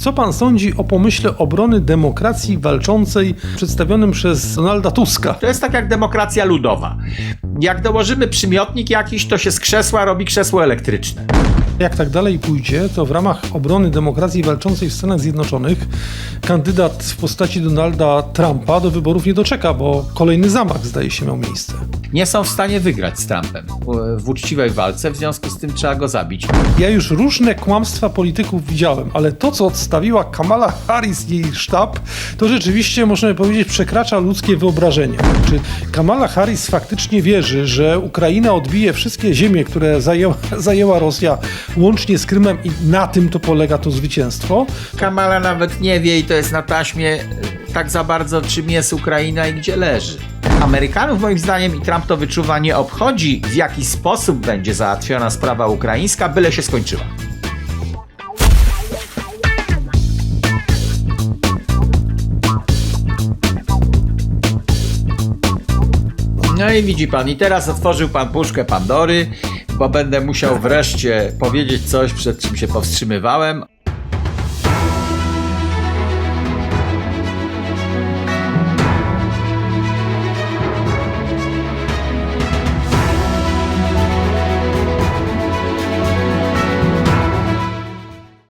Co pan sądzi o pomyśle obrony demokracji walczącej przedstawionym przez Donalda Tuska? To jest tak jak demokracja ludowa. Jak dołożymy przymiotnik jakiś, to się z krzesła robi krzesło elektryczne. Jak tak dalej pójdzie, to w ramach obrony demokracji walczącej w Stanach Zjednoczonych kandydat w postaci Donalda Trumpa do wyborów nie doczeka, bo kolejny zamach zdaje się miał miejsce. Nie są w stanie wygrać z Trumpem w uczciwej walce, w związku z tym trzeba go zabić. Ja już różne kłamstwa polityków widziałem, ale to, co odstawiła Kamala Harris i jej sztab, to rzeczywiście, możemy powiedzieć, przekracza ludzkie wyobrażenie. Czy Kamala Harris faktycznie wierzy, że Ukraina odbije wszystkie ziemie, które zajęła, zajęła Rosja, łącznie z Krymem i na tym to polega to zwycięstwo? Kamala nawet nie wie i to jest na taśmie e, tak za bardzo, czym jest Ukraina i gdzie leży. Amerykanów moim zdaniem i Trump to wyczuwa nie obchodzi, w jaki sposób będzie załatwiona sprawa ukraińska, byle się skończyła. No i widzi pan, i teraz otworzył pan puszkę Pandory, bo będę musiał wreszcie powiedzieć coś, przed czym się powstrzymywałem.